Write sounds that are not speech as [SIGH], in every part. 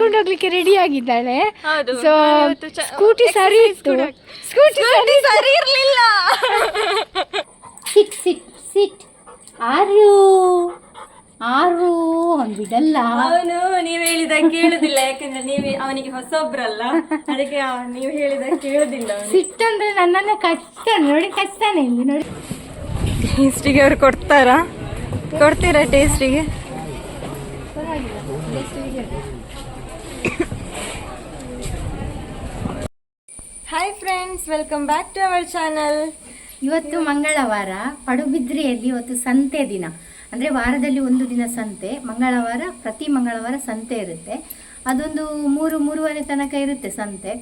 ಕರ್ಕೊಂಡು ಹೋಗ್ಲಿಕ್ಕೆ ರೆಡಿ ಆಗಿದ್ದಾಳೆ. ಹೌದು, ಸೊ ಸ್ಕೂಟಿ ಸರಿ ಇತ್ತು. ಸ್ಕೂಟಿ ಸರಿ ಸರಿ ಇರ್ಲಿಲ್ಲ. ಸಿಟ್ ಸಿಟ್ ಸಿಟ್ ಆರು ಆರು ಅವ್ನು ಬಿಡಲ್ಲ ಅವನು ನೀವು ಹೇಳಿದ ಕೇಳುದಿಲ್ಲ ಯಾಕಂದ್ರೆ ನೀವೇ ಅವನಿಗೆ ಹೊಸೊಬ್ರಲ್ಲ. ಅದಕ್ಕೆ ನೀವು ಹೇಳಿದ ಕೇಳುದಿಲ್ಲ ಅವನು. ಸಿಟ್ಟಂದ್ರೆ ನನ್ನನ್ನ ಕಚ್ತಾನೆ ನೋಡಿ ಕಚ್ತಾನೆ ಇಲ್ಲಿ ನೋಡಿ. ಟೇಸ್ಟಿಗೆ ಅವ್ರು ಕೊಡ್ತಾರಾ? ಕೊಡ್ತೀರಾ ಟೇಸ್ಟಿಗೆ hi friends welcome back to our channel ಇವತ್ತು ಮಂಗಳವಾರ, ಪಡುಬಿದ್ರಿಯಲ್ಲಿ ಇವತ್ತು ಸಂತೆ ದಿನ. ಅಂದರೆ ವಾರದಲ್ಲಿ ಒಂದು ದಿನ ಸಂತೆ, ಮಂಗಳವಾರ, ಪ್ರತಿ ಮಂಗಳವಾರ ಸಂತೆ ಇರುತ್ತೆ. ಅದೊಂದು ಮೂರು, ಮೂರುವರೆ ತನಕ ಇರುತ್ತೆ ಸಂತೆ.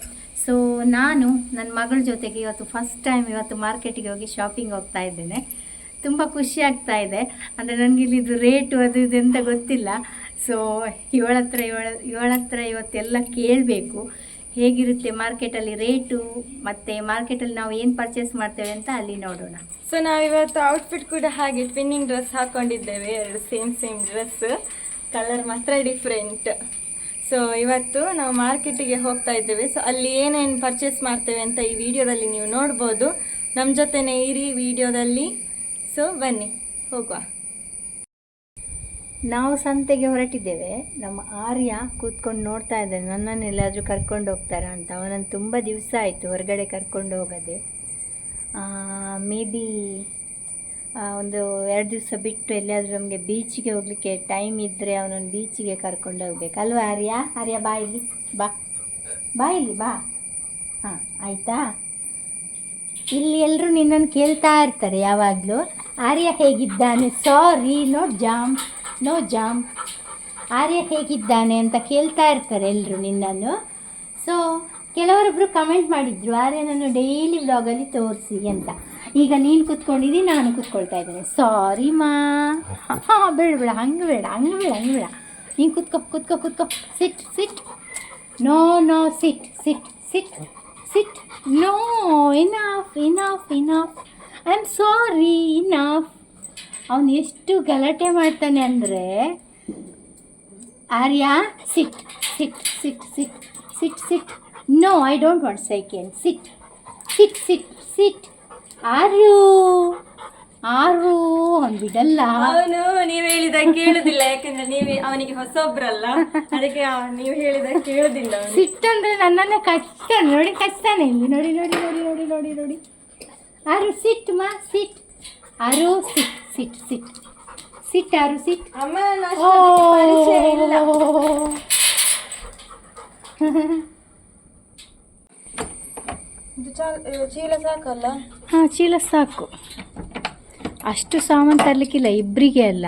ಸೊ ನಾನು ನನ್ನ ಮಗಳ ಜೊತೆಗೆ ಇವತ್ತು ಫಸ್ಟ್ ಟೈಮ್ ಇವತ್ತು ಮಾರ್ಕೆಟಿಗೆ ಹೋಗಿ ಶಾಪಿಂಗ್ ಹೋಗ್ತಾ ಇದ್ದೇನೆ. ತುಂಬ ಖುಷಿ ಆಗ್ತಾ ಇದೆ. ಅಂದರೆ ನನಗೆ ಇಲ್ಲಿದು ರೇಟು ಅದು ಇದು ಅಂತ ಗೊತ್ತಿಲ್ಲ. ಸೊ ಇವಳ ಹತ್ರ ಇವಳ ಇವಳ ಇವತ್ತೆಲ್ಲ ಕೇಳಬೇಕು. ಹೇಗಿರುತ್ತೆ ಮಾರ್ಕೆಟಲ್ಲಿ ರೇಟು, ಮತ್ತು ಮಾರ್ಕೆಟಲ್ಲಿ ನಾವು ಏನು ಪರ್ಚೇಸ್ ಮಾಡ್ತೇವೆ ಅಂತ ಅಲ್ಲಿ ನೋಡೋಣ. ಸೊ ನಾವಿವತ್ತು ಔಟ್ಫಿಟ್ ಕೂಡ ಹಾಗೆ ಟ್ವಿನ್ನಿಂಗ್ ಡ್ರೆಸ್ ಹಾಕೊಂಡಿದ್ದೇವೆ, ಎರಡು ಸೇಮ್ ಸೇಮ್ ಡ್ರೆಸ್ ಕಲರ್ ಮಾತ್ರ ಡಿಫ್ರೆಂಟ್ ಸೊ ಇವತ್ತು ನಾವು ಮಾರ್ಕೆಟಿಗೆ ಹೋಗ್ತಾ ಇದ್ದೇವೆ. ಸೊ ಅಲ್ಲಿ ಏನೇನು ಪರ್ಚೇಸ್ ಮಾಡ್ತೇವೆ ಅಂತ ಈ ವಿಡಿಯೋದಲ್ಲಿ ನೀವು ನೋಡ್ಬೋದು. ನಮ್ಮ ಜೊತೆನೇ ಇರಿ ವಿಡಿಯೋದಲ್ಲಿ ಸೊ ಬನ್ನಿ, ಹೋಗುವ. ನಾವು ಸಂತೆಗೆ ಹೊರಟಿದ್ದೇವೆ. ನಮ್ಮ ಆರ್ಯ ಕೂತ್ಕೊಂಡು ನೋಡ್ತಾ ಇದ್ದಾನೆ. ನನ್ನನ್ನು ಎಲ್ಲಾದರೂ ಕರ್ಕೊಂಡು ಹೋಗ್ತಾರಾ ಅಂತ. ಅವನನ್ನು ತುಂಬ ದಿವಸ ಆಯಿತು ಹೊರಗಡೆ ಕರ್ಕೊಂಡು ಹೋಗದೆ. ಮೇ ಬಿ ಒಂದು ಎರಡು ದಿವಸ ಬಿಟ್ಟು ಎಲ್ಲಿಯಾದರೂ ನಮಗೆ ಬೀಚಿಗೆ ಹೋಗಲಿಕ್ಕೆ ಟೈಮ್ ಇದ್ದರೆ ಅವನನ್ನು ಬೀಚಿಗೆ ಕರ್ಕೊಂಡು ಹೋಗ್ಬೇಕು. ಅಲ್ವಾ ಆರ್ಯ? ಆರ್ಯ, ಬಾ ಬಾ. ಬಾ ಇಲ್ಲಿ, ಬಾ. ಹಾಂ, ಆಯಿತಾ? ಇಲ್ಲಿ ಎಲ್ಲರೂ ನಿನ್ನನ್ನು ಕೇಳ್ತಾ ಇರ್ತಾರೆ ಯಾವಾಗಲೂ. ಆರ್ಯ ಹೇಗಿದ್ದಾನೆ? Sorry no jam no jam. Arya ಹೇಗಿದ್ದಾನೆ ಅಂತ ಕೇಳ್ತಾ ಇರ್ತಾರೆ ಎಲ್ಲರೂ ನಿನ್ನನ್ನು. ಸೊ ಕೆಲವರೊಬ್ಬರು ಕಮೆಂಟ್ ಮಾಡಿದ್ರು ಆರ್ಯನನ್ನು ಡೈಲಿ ವ್ಲಾಗಲ್ಲಿ ತೋರಿಸಿ ಅಂತ. ಈಗ ನೀನು ಕೂತ್ಕೊಂಡಿದ್ದೀನಿ ನಾನು ಕೂತ್ಕೊಳ್ತಾ ಇದ್ದೇನೆ. ಸಾರಿ ಮಾ. ಹಾಂ, ಬೇಡ ಬೇಡ, ಹಂಗೆ ಬೇಡ ಹಂಗೆ ಬೇಡ ಹಂಗೆ ಬೇಡ. ನೀನು ಕೂತ್ಕೊ ಕೂತ್ಕೊ ಕೂತ್ಕೊ. Sit sit no no sit sit sit sit no enough enough enough I am sorry enough ಅವನು ಎಷ್ಟು ಗಲಾಟೆ ಮಾಡ್ತಾನೆ ಅಂದರೆ Arya sit sit sit sit sit sit no I don't want second sit sit sit sit ಆರು ಆರು ಅವ್ನು ಬಿಡಲ್ಲ. ಅವನು ನೀವು ಹೇಳಿದ ಕೇಳುದಿಲ್ಲ ಯಾಕಂದ್ರೆ ನೀವೇ ಅವನಿಗೆ ಹೊಸೊಬ್ರಲ್ಲ ಅದಕ್ಕೆ ನೀವು ಹೇಳಿದ ಕೇಳುದಿಲ್ಲ ಸಿಟ್ ಸಿಟ್ಟಂದ್ರೆ ನನ್ನನ್ನು ಕಚ್ತಾನೆ ನೋಡಿ ಕಚ್ತಾನೆ ಇಲ್ಲಿ ನೋಡಿ ನೋಡಿ ನೋಡಿ ನೋಡಿ ನೋಡಿ ನೋಡಿ. ಆರು ಸಿಟ್ ಮಾ ಸಿಟ್. ಆರು ಸಿಟ್ ಸಿಟ್ ಸಿಟ್. ಸಿಟ್ ಆರು ಸಿಟ್. [LAUGHS] ಚೀಲ ಸಾಕಲ್ಲ? ಹಾಂ ಚೀಲ ಸಾಕು. ಅಷ್ಟು ಸಾಮಾನು ತರಲಿಕ್ಕಿಲ್ಲ ಇಬ್ಬರಿಗೆ ಅಲ್ಲ.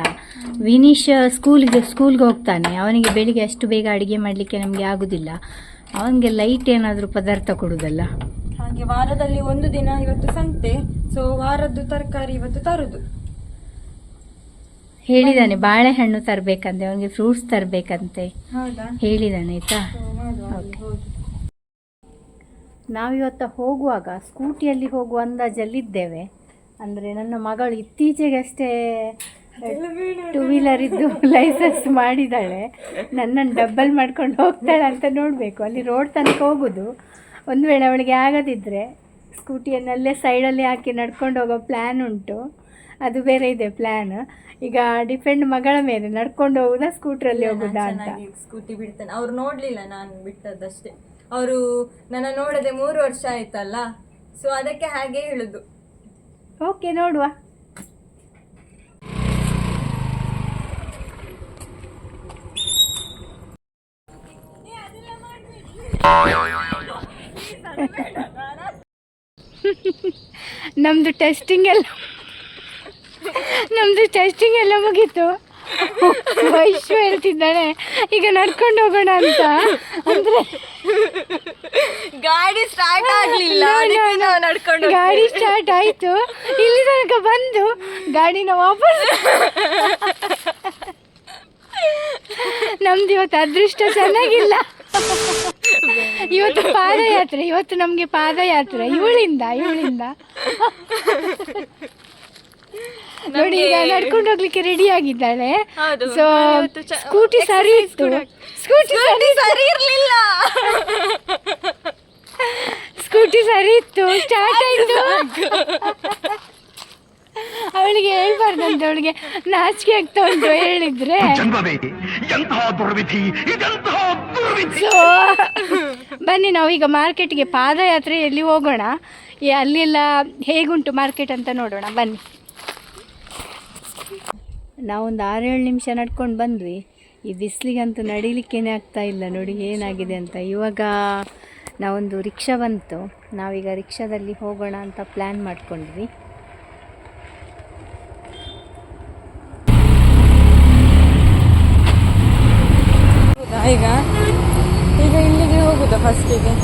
ವಿನೀಶ್ ಸ್ಕೂಲಿಗೆ ಸ್ಕೂಲ್ಗೆ ಹೋಗ್ತಾನೆ. ಅವನಿಗೆ ಬೆಳಿಗ್ಗೆ ಅಷ್ಟು ಬೇಗ ಅಡುಗೆ ಮಾಡಲಿಕ್ಕೆ ನಮಗೆ ಆಗೋದಿಲ್ಲ. ಅವನಿಗೆ ಲೈಟ್ ಏನಾದರೂ ಪದಾರ್ಥ ಕೊಡೋದಲ್ಲ. ಹಾಗೆ ವಾರದಲ್ಲಿ ಒಂದು ದಿನ ಇವತ್ತು ಸಂತೆ ಸೊ ವಾರದ್ದು ತರಕಾರಿ ಇವತ್ತು ತರುದು. ಹೇಳಿದಾನೆ ಬಾಳೆಹಣ್ಣು ತರಬೇಕಂತೆ ಅವನಿಗೆ ಫ್ರೂಟ್ಸ್ ತರಬೇಕಂತೆ. ಹೇಳಿದಾನೆ ಆಯ್ತಾ? ನಾವಿವತ್ತ ಹೋಗುವಾಗ ಸ್ಕೂಟಿಯಲ್ಲಿ ಹೋಗುವ ಅಂದಾಜಲ್ಲಿದ್ದೇವೆ. ಅಂದರೆ ನನ್ನ ಮಗಳು ಇತ್ತೀಚೆಗಷ್ಟೇ ಟೂ ವೀಲರ್ ಇದ್ದು ಲೈಸೆನ್ಸ್ ಮಾಡಿದ್ದಾಳೆ ನನ್ನನ್ನು ಡಬ್ಬಲ್ ಮಾಡ್ಕೊಂಡು ಹೋಗ್ತಾಳೆ ಅಂತ ನೋಡಬೇಕು. ಅಲ್ಲಿ ರೋಡ್ ತನಕ ಹೋಗೋದು. ಒಂದು ವೇಳೆ ಅವಳಿಗೆ ಆಗದಿದ್ದರೆ ಸ್ಕೂಟಿಯನ್ನಲ್ಲೇ ಸೈಡಲ್ಲಿ ಹಾಕಿ ನಡ್ಕೊಂಡು ಹೋಗೋ ಪ್ಲ್ಯಾನ್ ಉಂಟು. ಅದು ಬೇರೆ ಇದೆ ಪ್ಲ್ಯಾನ್ ಈಗ ಡಿಪೆಂಡ್ ಮಗಳ ಮೇಲೆ ನಡ್ಕೊಂಡು ಹೋಗುದಾ ಸ್ಕೂಟ್ರಲ್ಲಿ ಹೋಗುದಾ ಅಂತ? ಸ್ಕೂಟಿ ಬಿಡ್ತಾನೆ. ಅವ್ರು ನೋಡ್ಲಿಲ್ಲ ನಾನು ಬಿಟ್ಟದ್ದಷ್ಟೇ ಅವರು ನನ್ನ ನೋಡದೆ ಮೂರು ವರ್ಷ ಆಯ್ತಲ್ಲ ಸೊ ಅದಕ್ಕೆ ಹಾಗೆ ಹೇಳುದು. ಓಕೆ ನೋಡುವ. [LAUGHS] ನಮ್ದು ಟೆಸ್ಟಿಂಗ್ ಎಲ್ಲ [LAUGHS] ನಮ್ದು ಟೆಸ್ಟಿಂಗ್ ಎಲ್ಲ ಮುಗೀತು. [LAUGHS] ವೈಶ್ವ ಹೇಳ್ತಿದ್ದಾಳೆ ಈಗ ನಡ್ಕೊಂಡು ಹೋಗೋಣ ಅಂತ. ಅಂದ್ರೆ ಗಾಡಿ ಸ್ಟಾರ್ಟ್ ಆಗ್ಲಿಲ್ಲ ನಡ್ಕೊಂಡು ಗಾಡಿ ಸ್ಟಾರ್ಟ್ ಆಯ್ತು. ಇಲ್ಲಿ ತನಕ ಬಂದು ಗಾಡಿನ ವಾಪಸ್ [LAUGHS] ನಮ್ದು ಇವತ್ತು ಅದೃಷ್ಟ ಚೆನ್ನಾಗಿಲ್ಲ. ಇವತ್ತು ಪಾದಯಾತ್ರೆ ಇವತ್ತು ನಮಗೆ ಪಾದಯಾತ್ರೆ. ಇವಳಿಂದ ಇವಳಿಂದ. ನೋಡಿ ಈಗ ನಡ್ಕೊಂಡು ಹೋಗ್ಲಿಕ್ಕೆ ರೆಡಿ ಆಗಿದ್ದಾಳೆ. ಸೊ ಸ್ಕೂಟಿ ಸರಿ ಇತ್ತು. ಸ್ಕೂಟಿ ಸರಿ ಸರಿ ಇರ್ಲಿಲ್ಲ. ಸ್ಕೂಟಿ ಸರಿ ಇತ್ತು. ಸ್ಟಾರ್ಟ್ ಆಯ್ತು. ಅವಳಿಗೆ ಹೇಳ್ಬಾರ್ದಂತೆ ಅವಳಿಗೆ ನಾಚಿಕೆ ಆಗ್ತಾ ಉಂಟು ಹೇಳಿದ್ರೆ. ಸೊ ಬನ್ನಿ ನಾವೀಗ ಮಾರ್ಕೆಟ್ಗೆ ಪಾದಯಾತ್ರೆಯಲ್ಲಿ ಹೋಗೋಣ? ಈ ಅಲ್ಲೆಲ್ಲ ಹೇಗುಂಟು ಮಾರ್ಕೆಟ್ ಅಂತ ನೋಡೋಣ ಬನ್ನಿ. ನಾವೊಂದು ಆರೇಳು ನಿಮಿಷ ನಡ್ಕೊಂಡು ಬಂದ್ವಿ. ಈ ಬಿಸಿಲಿಗಂತೂ ನಡೀಲಿಕ್ಕೇನೆ ಆಗ್ತಾ ಇಲ್ಲ ನೋಡಿ ಏನಾಗಿದೆ ಅಂತ. ಇವಾಗ ನಾವೊಂದು ರಿಕ್ಷಾ ಬಂತು. ನಾವೀಗ ರಿಕ್ಷಾದಲ್ಲಿ ಹೋಗೋಣ ಅಂತ ಪ್ಲ್ಯಾನ್ ಮಾಡ್ಕೊಂಡ್ವಿ. ಈಗ ಈಗ ಇಲ್ಲಿಗೆ ಹೋಗುದಾ ಫಸ್ಟಿಗೆ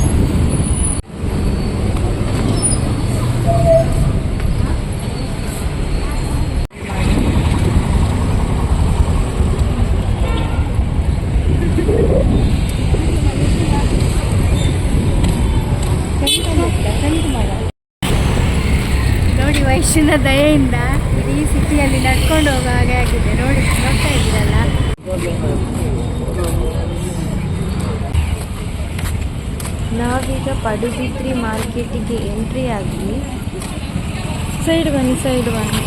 ನೋಡಿ ವೈಶ್ಯನ ದಯೆಯಿಂದ ಇಡೀ ಸಿಟಿಯಲ್ಲಿ ನಡ್ಕೊಂಡು ಹೋಗೋ ಹಾಗೆ ಆಗಿದೆ ನೋಡಿ ನೋಡ್ತಾ ಇದ್ದೀರಲ್ಲ ನಾವೀಗ ಪಡುಬಿದ್ರಿ ಮಾರ್ಕೆಟಿಗೆ ಎಂಟ್ರಿ ಆಗಿ ಸೈಡ್ ಬನ್ನಿ ಸೈಡ್ ಬನ್ನಿ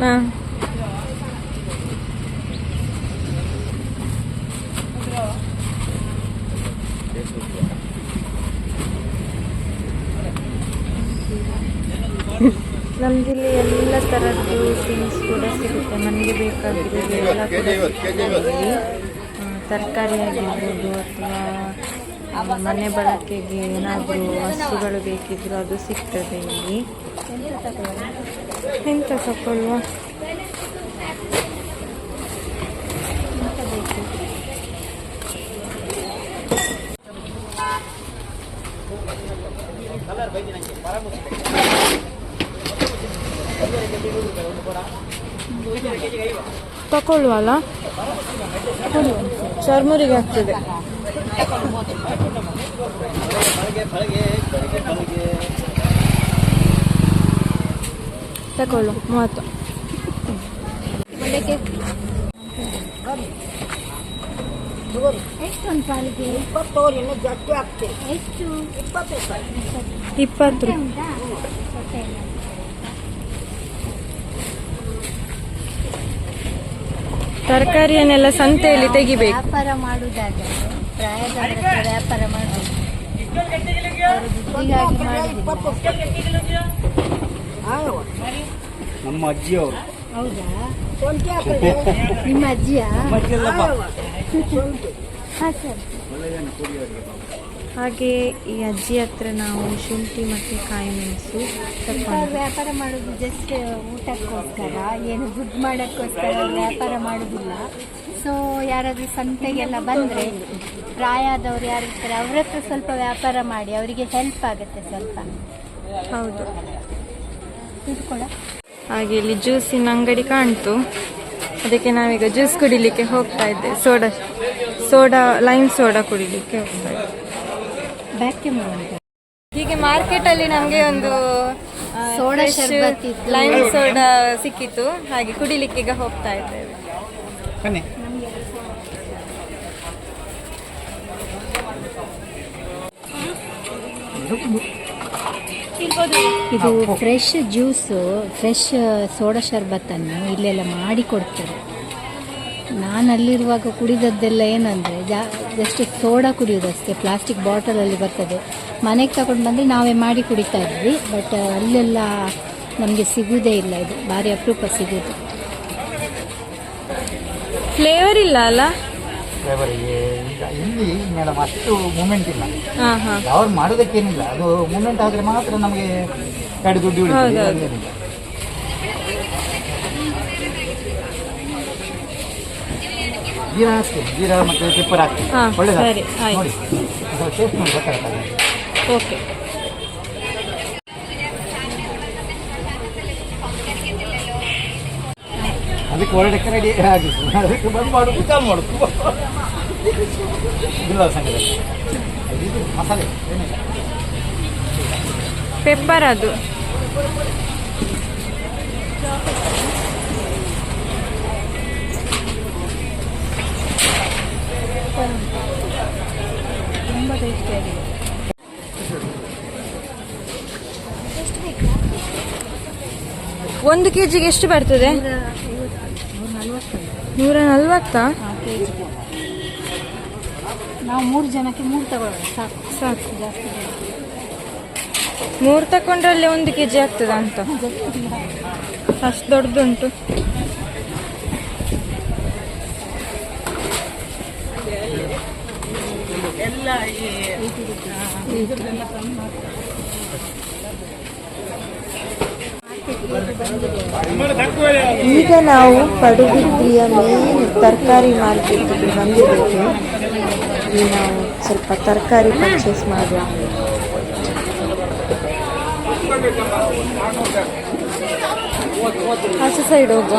ಹಾಂ. ನಮ್ದಿಲ್ಲಿ ಎಲ್ಲ ಥರದ್ದು ಥಿಂಗ್ಸ್ ಕೂಡ ಸಿಗುತ್ತೆ. ನಮಗೆ ಬೇಕಾಗಿರೋದು ಎಲ್ಲ ಕೂಡ ಸಿಗುತ್ತೆ. ತರಕಾರಿ ಆಗಿರ್ಬೋದು ಅಥವಾ ಮನೆ ಬಳಕೆಗೆ ಏನಾದರೂ ವಸ್ತುಗಳು ಬೇಕಿದ್ರು ಅದು ಸಿಗ್ತದೆ ಇಲ್ಲಿ. ಎಂತ ತಗೊಳ್ಳುವ? ತಗೊಳ್ಳುವಲ್ಲ ಚರ್ಮುರಿಗೆ ಆಗ್ತದೆ. ತಗೊಳ್ಳು ಮೂವತ್ತು. ಎಷ್ಟು? ಇಪ್ಪತ್ತು ರೂಪಾಯಿ ಉಂಟಾ ಹೊಟ್ಟೆ ಇಲ್ಲ. ತರಕಾರಿಯನ್ನೆಲ್ಲ ಸಂತೆಯಲ್ಲಿ ತೆಗಿಬೇಕು. ವ್ಯಾಪಾರ ಮಾಡುವುದಾದರೆ ಪ್ರಾಯದವರ ವ್ಯಾಪಾರ ಮಾಡಬೇಕು ನಮ್ಮ ಅಜ್ಜಿಯವರು. ಹೌದಾ? ನಿಮ್ಮ ಅಜ್ಜಿಯಾ? ಹಾಂ ಸರ್. ಹಾಗೆ ಈ ಅಜ್ಜಿ ಹತ್ರ ನಾವು ಶುಂಠಿ ಮತ್ತು ಕಾಯಿ ಮೆಣಸು ಸ್ವಲ್ಪ ವ್ಯಾಪಾರ ಮಾಡೋದು ಜಸ್ಟ್ ಊಟಕ್ಕೋಸ್ಕರ ಏನು ದುಡ್ಡು ಮಾಡೋಕ್ಕೋಸ್ಕರ ವ್ಯಾಪಾರ ಮಾಡೋದಿಲ್ಲ. ಸೊ ಯಾರಾದರೂ ಸಂತೆಗೆಲ್ಲ ಬಂದರೆ ಪ್ರಾಯ ಆದವ್ರು ಯಾರು ಇರ್ತಾರೆ ಅವ್ರ ಹತ್ರ ಸ್ವಲ್ಪ ವ್ಯಾಪಾರ ಮಾಡಿ ಅವರಿಗೆ ಹೆಲ್ಪ್ ಆಗುತ್ತೆ ಸ್ವಲ್ಪ. ಹೌದು. ಇದು ಕೂಡ ಹಾಗೆ ಇಲ್ಲಿ ಜ್ಯೂಸಿನ ಅಂಗಡಿ ಕಾಣ್ತು. ಅದಕ್ಕೆ ನಾವೀಗ ಜ್ಯೂಸ್ ಕುಡಿಲಿಕ್ಕೆ ಹೋಗ್ತಾ ಇದ್ದೆ. ಸೋಡಾ ಸೋಡಾ ಲೈಮ್ ಸೋಡಾ ಕುಡಿಲಿಕ್ಕೆ ಹೋಗ್ತಾ ಇದ್ದೆ. ವ್ಯಾಕ್ಯೂಮ್ ಮಾರ್ಕೆಟ್ ಹೀಗೆ ಮಾರ್ಕೆಟಲ್ಲಿ ನಮಗೆ ಒಂದು ಸೋಡಾ ಶರ್ಬತ್. ಲೈಮ್ ಸೋಡಾ ಸಿಕ್ಕಿತ್ತು. ಹಾಗೆ ಕುಡಿಲಿಕ್ಕೆ ಈಗ ಹೋಗ್ತಾ ಇದ್ದೇವೆ. ಬನ್ನಿ. ಇದು ಫ್ರೆಶ್ ಜ್ಯೂಸು ಫ್ರೆಶ್ ಸೋಡಾ ಶರ್ಬತ್ತನ್ನು ಇಲ್ಲೆಲ್ಲ ಮಾಡಿ ಕೊಡ್ತಾರೆ ನಾನು ಅಲ್ಲಿರುವಾಗ ಕುಡಿದದ್ದೆಲ್ಲ ಏನಂದರೆ ಜಾ ಜಸ್ಟ್ ಸೋಡಾ ಕುಡಿಯೋದಷ್ಟೇ ಪ್ಲಾಸ್ಟಿಕ್ ಬಾಟಲಲ್ಲಿ ಬರ್ತದೆ. ಮನೆಗೆ ತಗೊಂಡು ಬಂದರೆ ನಾವೇ ಮಾಡಿ ಕುಡಿತಾ ಇದ್ವಿ ಬಟ್ ಅಲ್ಲೆಲ್ಲ ನಮಗೆ ಸಿಗುವುದೇ ಇಲ್ಲ ಇದು ಭಾರಿ ಅಪರೂಪ ಸಿಗೋದು. ಫ್ಲೇವರ್ ಇಲ್ಲ ಅಲ್ಲ? ಇಲ್ಲಿ ಮೇಡಮ್ ಅಷ್ಟು ಮೂಮೆಂಟ್ ಇಲ್ಲ. ಹಾಂ ಹಾಂ ಅವ್ರು ಮಾಡೋದಕ್ಕೇನಿಲ್ಲ ಅದು ಮೂಮೆಂಟ್ ಆದ್ರೆ ಮಾತ್ರ ನಮಗೆ ಕಡೆ ದುಡ್ಡು ಜೀರಾ ಹಾಕ್ತೀನಿ ಜೀರಾ ಮತ್ತು ಪೆಪ್ಪರ್ ಹಾಕಿ ಹಾಂ ಸರಿ, ಆಯ್ತು. ನೋಡಿ. ಟೇಸ್ಟ್ ಮಾಡಿ ಗೊತ್ತಾಗ್ತದೆ ಓಕೆ. ಅದಕ್ಕೆ ಒಳ್ಳೆ ರೆಡಿ ಆಗಿ [LAUGHS] ಅದಕ್ಕೆ ಬಂದು ಮಾಡು ಇಲ್ಲ ಸಂಗತಿ. ಇದು ಮಸಾಲೆ. ಏನಿಲ್ಲ ಪೆಪ್ಪರ್ ಅದು. ತುಂಬ ಟೇಸ್ಟಿಯಾಗಿದೆ ಒಂದು ಕೆ ಜಿಗೆ ಎಷ್ಟು ಬರ್ತದೆ? ನೂರ ನಲ್ವತ್ತಾ. ನಾವು ಮೂರು ಜನಕ್ಕೆ ಮೂರು ತಗೊಳ್ಳೋಣ ಸಾಕು. ಸಾಕು. ಜಾಸ್ತಿ. ಮೂರು ತಕೊಂಡ್ರಲ್ಲೇ ಒಂದು ಕೆಜಿ ಆಗ್ತದ ಅಂತ ಅಷ್ಟು ದೊಡ್ಡದುಂಟು ಈಗ ನಾವು ಪಡುಬಿದ್ರಿಯ ಮೇನ್ ತರಕಾರಿ ಮಾರ್ಕೆಟ್ಗೆ ಬಂದಿದ್ದೀವಿ. ಇಲ್ಲಿ ನಾವು ಸ್ವಲ್ಪ ತರಕಾರಿ ಪರ್ಚೇಸ್ ಮಾಡುವ. ಆಚೆ ಸೈಡ್ ಹೋಗುವ.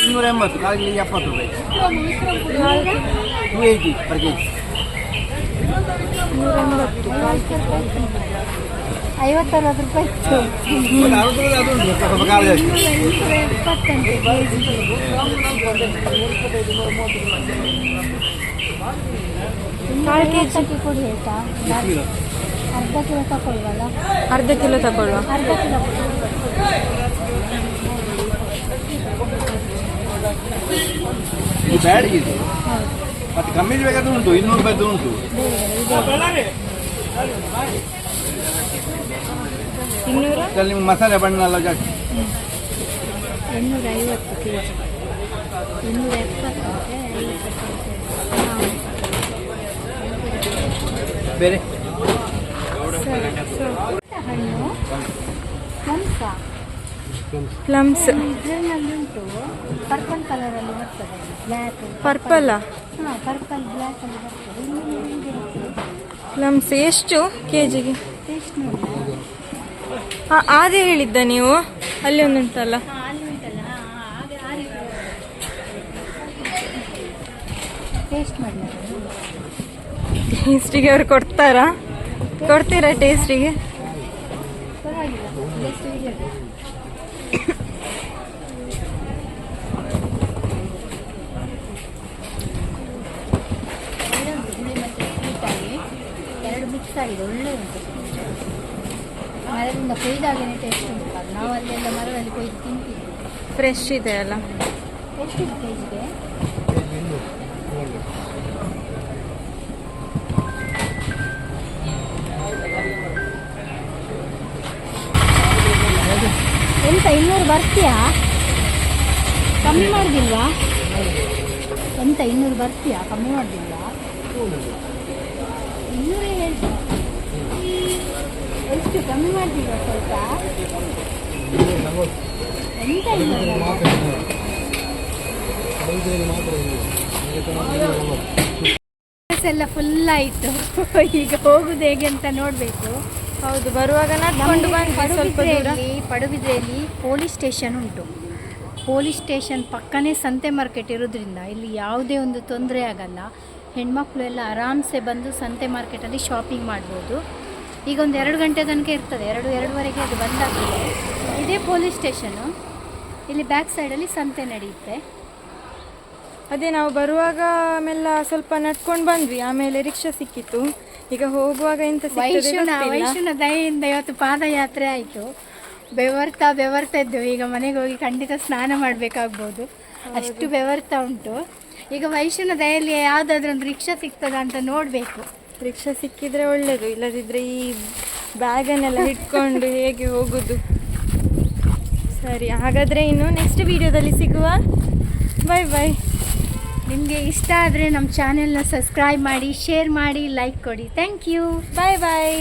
ಇನ್ನೂರ ಎಂಬತ್ತು ಕಾಲಿಗೆ ಎಪ್ಪತ್ತು ರೂಪಾಯಿ two eighty per K G ಐವತ್ತರವತ್ತು ರೂಪಾಯಿ ಇತ್ತು ಅರವತ್ತು ರೂಪಾಯಿ ಅದು ಉಂಟು ಸ್ವಲ್ಪ ಕಾಲು ಜಾಸ್ತಿ ಇನ್ನೂರ ಎಪ್ಪತ್ತಂತೆ ಕೆ ಜಿಗೆ ಕಾಲು ಕೆ ಜಿ ಅರ್ಧಕ್ಕೆ ಕೊಡಿ ಆಯ್ತಾ ಅರ್ಧ ಕಿಲೋ ತಗೊಳ್ವಲ್ಲ ಅರ್ಧ ಕಿಲೋ ತಗೊಳ್ಳುವ ಅರ್ಧ ಕಿಲೋ ಕೊಡಿ. ಇದು ಮತ್ತೆ ಕಮ್ಮಿ ಬೇಕಾದ್ರೂ ಉಂಟು ಇನ್ನೂರು ರೂಪಾಯಿದು ಉಂಟು. ಇದರಲ್ಲಿ ನಿಮ್ಗೆ ಮಸಾಲೆ ಬಣ್ಣ ಎಲ್ಲ ಜಾಸ್ತಿ. ಕೆ ಜಿ ಬೇರೆ? ಹಣ್ಣು. ಹಂಸ. ಪ್ಲಮ್ಸ್ ಪರ್ಪಲ್ ಕಲರಲ್ಲಿ ಬರ್ತದೆ. ಬ್ಲ್ಯಾಕ್ ಪರ್ಪಲ್ಲ ಹಾಂ ಪರ್ಪಲ್ ಬ್ಲ್ಯಾಕ್ ಅಲ್ಲಿ ಬರ್ತದೆ. ಇಲ್ಲಿ ಹೀಗೆ ಬರ್ತದೆ ಪ್ಲಮ್ಸ್ ಎಷ್ಟು ಕೆ ಜಿಗೆ ಅದೇ ಹೇಳಿದ್ದ ನೀವು? ಅಲ್ಲಿ ಒಂದುಂಟಲ್ಲ? ಟೇಸ್ಟಿಗೆ ಅವ್ರು ಕೊಡ್ತಾರಾ? ಕೊಡ್ತೀರಾ ಟೇಸ್ಟಿಗೆ ಕೊಯ್ದಾಗೇನೆ ಟೇಸ್ಟ್ ಉಂಟು. ನಾವು ಅಲ್ಲೆಲ್ಲ ಮರದಲ್ಲಿ ಕೊಯ್ದು ತಿಂತೀವಿ. ಫ್ರೆಶ್ ಇದೆ ಅಲ್ಲ? ಎಷ್ಟಿದೆ ಕೆ ಜಿಗೆ ಎಂತ ಇನ್ನೂರು ಬರ್ತೀಯಾ? ಕಮ್ಮಿ ಮಾಡುದಿಲ್ವಾ? ಎಂತ ಇನ್ನೂರು ಬರ್ತೀಯಾ? ಕಮ್ಮಿ ಮಾಡುದಿಲ್ವಾ? ಇನ್ನೂರೇ ಹೇಳ್ತಾ ಎಷ್ಟು ಕಮ್ಮಿ ಮಾಡ್ತೀರಾ ಸ್ವಲ್ಪ? ಎಂತ ಎಲ್ಲ ಫುಲ್ ಆಯ್ತು. ಈಗ ಹೋಗುದು ಹೇಗೆ ಅಂತ ನೋಡಬೇಕು. ಹೌದು ಬರುವಾಗ ನಡ್ಕೊಂಡು ಬಂದು ಸ್ವಲ್ಪ ದೂರ. ಪಡುಬಿದ್ರೆಯಲ್ಲಿ ಪಡುಬಿದ್ರೆಯಲ್ಲಿ ಪೊಲೀಸ್ ಸ್ಟೇಷನ್ ಉಂಟು. ಪೊಲೀಸ್ ಸ್ಟೇಷನ್ ಪಕ್ಕನೇ ಸಂತೆ ಮಾರ್ಕೆಟ್ ಇರೋದ್ರಿಂದ ಇಲ್ಲಿ ಯಾವುದೇ ಒಂದು ತೊಂದರೆ ಆಗಲ್ಲ. ಹೆಣ್ಮಕ್ಳು ಎಲ್ಲ ಆರಾಮ್ಸೆ ಬಂದು ಸಂತೆ ಮಾರ್ಕೆಟಲ್ಲಿ ಶಾಪಿಂಗ್ ಮಾಡ್ಬೋದು. ಈಗ ಒಂದು ಎರಡು ಗಂಟೆ ತನಕ ಇರ್ತದೆ. ಎರಡು ಎರಡೂವರೆಗೆ ಅದು ಬಂದಾಗ್ತದೆ ಇದೇ ಪೊಲೀಸ್ ಸ್ಟೇಷನು ಇಲ್ಲಿ ಬ್ಯಾಕ್ ಸೈಡಲ್ಲಿ ಸಂತೆ ನಡೆಯುತ್ತೆ. ಅದೇ ನಾವು ಬರುವಾಗ ಆಮೇಲೆ ಸ್ವಲ್ಪ ನಡ್ಕೊಂಡು ಬಂದ್ವಿ. ಆಮೇಲೆ ರಿಕ್ಷಾ ಸಿಕ್ಕಿತ್ತು ಈಗ ಹೋಗುವಾಗ ಎಂತ ವೈಷ್ಣ ವೈಷ್ಣವ ದಯೆಯಿಂದ ಇವತ್ತು ಪಾದಯಾತ್ರೆ ಆಯಿತು. ಬೆವರ್ತಾ ಬೆವರ್ತಾ ಇದ್ದೆವು. ಈಗ ಮನೆಗೆ ಹೋಗಿ ಖಂಡಿತ ಸ್ನಾನ ಮಾಡಬೇಕಾಗ್ಬೋದು. ಅಷ್ಟು ಬೆವರ್ತಾ ಉಂಟು. ಈಗ ವೈಷ್ಣವ ದಯಲ್ಲಿ ಯಾವುದಾದ್ರೂ ಒಂದು ರಿಕ್ಷಾ ಸಿಗ್ತದ ಅಂತ ನೋಡಬೇಕು. ರಿಕ್ಷಾ ಸಿಕ್ಕಿದ್ರೆ ಒಳ್ಳೇದು, ಇಲ್ಲದಿದ್ರೆ ಈ ಬ್ಯಾಗನ್ನೆಲ್ಲ ಹಿಡ್ಕೊಂಡು ಹೇಗೆ ಹೋಗೋದು. ಸರಿ, ಹಾಗಾದರೆ ಇನ್ನು ನೆಕ್ಸ್ಟ್ ವಿಡಿಯೋದಲ್ಲಿ ಸಿಗುವ. ಬಾಯ್ ಬಾಯ್ ನಿಮಗೆ ಇಷ್ಟ ಆದರೆ ನಮ್ಮ ಚಾನೆಲ್ನ ಸಬ್ಸ್ಕ್ರೈಬ್ ಮಾಡಿ ಶೇರ್ ಮಾಡಿ ಲೈಕ್ ಕೊಡಿ. Thank you bye bye